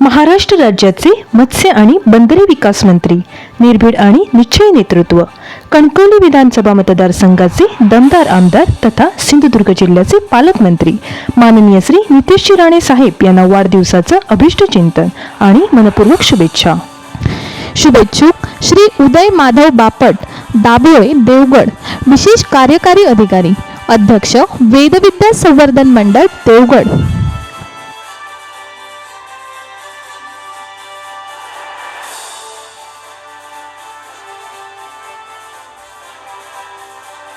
महाराष्ट्र राज्याचे मत्स्य आणि बंदरे विकास मंत्री निर्भीड आणि निश्चय नेतृत्व कणकवली विधानसभा मतदारसंघाचे दमदार आमदार तथा सिंधुदुर्ग जिल्ह्याचे पालकमंत्री माननीय श्री नितेशजी राणे साहेब यांना वाढदिवसाचं अभिष्ट चिंतन आणि मनपूर्वक शुभेच्छा. शुभेच्छुक श्री उदय माधव बापट दाभोळे देवगड विशेष कार्यकारी अधिकारी अध्यक्ष वेदविद्या संवर्धन मंडळ देवगड.